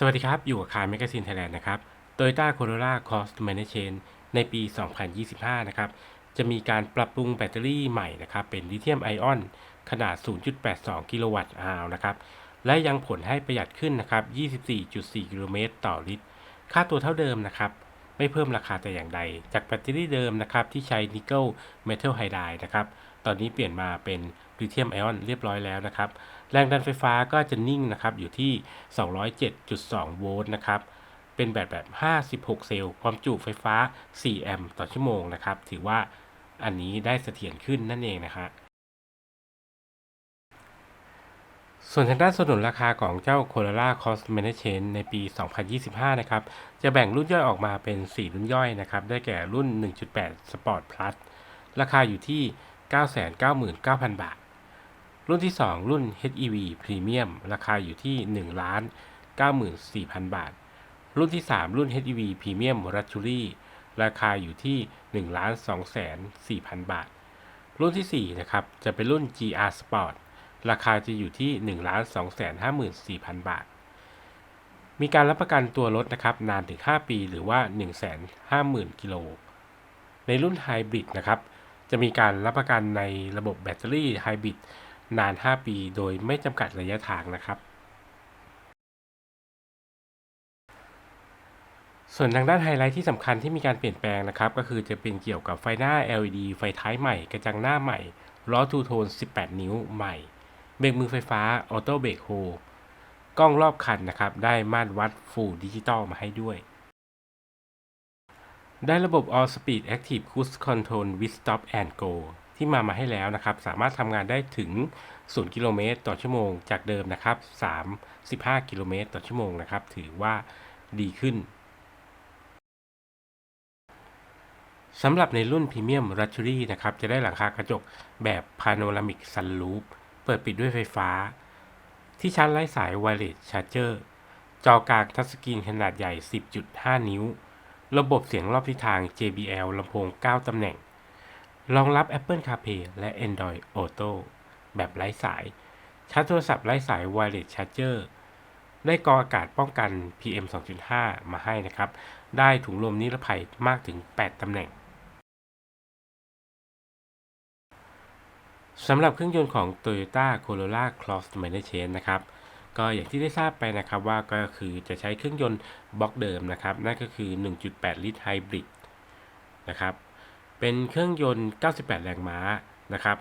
สวัสดีครับ อยู่กับคาร์แมกซีนไทยแลนด์นะครับ Toyota Corolla Cross Management ในปี 2025 นะครับ จะมีการปรับปรุงแบตเตอรี่ใหม่นะครับ เป็นลิเธียมไอออน ขนาด 0.82 กิโลวัตต์อาวนะครับ และยังผลให้ประหยัดขึ้นนะครับ 24.4 กิโลเมตรต่อลิตร ค่าตัวเท่าเดิมนะครับ ไม่เพิ่มราคาแต่อย่างใด จากแบตเตอรี่เดิมนะครับที่ใช้นิกเกิลเมทัลไฮไดร์นะครับ ตอนนี้เปลี่ยนมาเป็นลิเธียมไอออนเรียบร้อยแล้วนะครับ แรงดันไฟฟ้าก็จะนิ่งนะครับอยู่ที่ 207.2 โวลต์นะครับ เป็นแบบแบบ 56 เซลล์ ความจุไฟฟ้า 4 แอมป์ต่อชั่วโมงนะครับ ถือว่าอันนี้ได้เสถียรขึ้นนั่นเองนะฮะส่วนทางด้านสนุนราคาของเจ้า Corolla Cross Management ในปี 2025 นะครับ จะแบ่งรุ่นย่อยออกมาเป็น 4 รุ่นย่อยนะครับ ได้แก่รุ่น 1.8 Sport Plus ราคาอยู่ที่ 999,000 บาท รุ่นที่ 2 รุ่น HEV Premium ราคาอยู่ที่ 1 ล้าน 94,000 บาท รุ่นที่ 3 รุ่น HEV Premium Luxury ราคาอยู่ที่ 1 ล้าน204,000 บาท รุ่นที่ 4 นะครับ จะเป็นรุ่น GR Sport ราคาจะอยู่ที่ 1 ล้าน 254,000 บาท มีการรับประกันตัวรถนะครับ นานถึง 5 ปีหรือว่า 150,000 กิโล ในรุ่นไฮบริดนะครับ จะมีการรับประกันในระบบแบตเตอรี่ไฮบริดนาน 5 ปี โดยไม่จำกัดระยะทางนะครับ ส่วนทางด้านไฮไลท์ที่สำคัญที่มีการเปลี่ยนแปลงนะครับ ก็คือจะเป็นเกี่ยวกับไฟหน้า LED ไฟท้ายใหม่ กระจังหน้าใหม่ ล้อทูโทน 18 นิ้วใหม่ เบรกมือไฟฟ้า ออโต้เบรกโฮ กล้องรอบคันนะครับ ได้ม่านวัดฟูดิจิตอลมาให้ด้วย ได้ระบบ All Speed Active Cruise Control with Stop and Go ที่มามาให้แล้วนะครับ สามารถทำงานได้ถึง 0 กิโลเมตรต่อชั่วโมง จากเดิมนะครับ 35 กิโลเมตรต่อชั่วโมงนะครับ ถือว่าดีขึ้นสำหรับในรุ่น Premium Luxury นะครับ จะได้หลังคากระจกแบบ Panoramic Sunroof เปิดปิดด้วยไฟฟ้า ที่ชาร์จไร้สาย Wireless Charger จอกลางทัชสกรีนขนาดใหญ่ 10.5 นิ้ว ระบบเสียงรอบทิศทาง JBL ลำโพง 9 ตำแหน่ง รองรับ Apple CarPlay และ Android Auto แบบไร้สาย ชาร์จโทรศัพท์ไร้สาย Wireless Charger ได้กรองอากาศป้องกัน PM 2.5 มาให้นะครับ ได้ถุงลมนิรภัยมากถึง 8 ตำแหน่ง สำหรับเครื่องยนต์ของ Toyota Corolla Cross Management นะครับ ก็อย่างที่ได้ทราบไปนะครับว่าก็คือจะใช้เครื่องยนต์บล็อกเดิมนะครับ นั่นก็คือ 1.8 ลิตรไฮบริดนะครับ เป็นเครื่องยนต์ 98 แรงม้านะครับ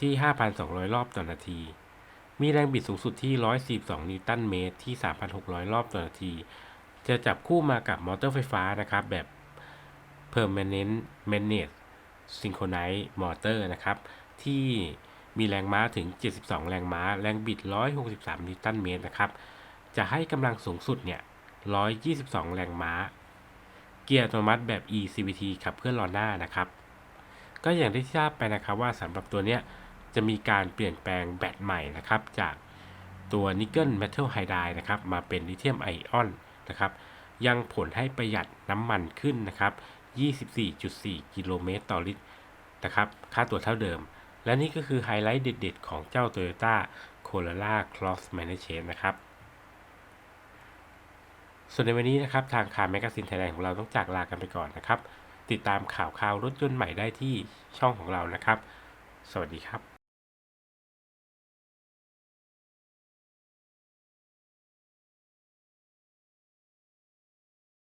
ที่ 5,200 รอบต่อนาที มีแรงบิดสูงสุดที่ 142 นิวตันเมตรที่ 3,600 รอบต่อนาที จะจับคู่มากับมอเตอร์ไฟฟ้านะครับ แบบ Permanent Magnet Synchronized Motor นะครับ ที่ มีแรงม้าถึง 72 แรงม้า แรงบิด 163 นิวตันเมตรนะครับ จะให้กำลังสูงสุดเนี่ย 122 แรงม้า เกียร์อัตโนมัติแบบ eCVT ขับเคลื่อนล้อหน้านะครับ ก็อย่างที่ทราบไปนะครับว่าสำหรับตัวเนี้ยจะมีการเปลี่ยนแปลงแบตใหม่นะครับ จากตัวนิกเกิลเมทัลไฮไดร์นะครับ มาเป็นลิเธียมไอออนนะครับ ยังผลให้ประหยัดน้ำมันขึ้นนะครับ 24.4 กิโลเมตรต่อลิตรนะครับ ค่าตัวเท่าเดิม และนี่ก็คือไฮไลท์เด็ดๆ ของเจ้า Toyota Corolla Cross Management นะครับ ส่วนในวันนี้นะครับ ทางคาร์แมกซินไทยแลนด์ของเราต้องจากลากันไปก่อนนะครับ ติดตามข่าวข่าวรถยนต์ใหม่ได้ที่ช่องของเรานะครับ สวัสดีครับ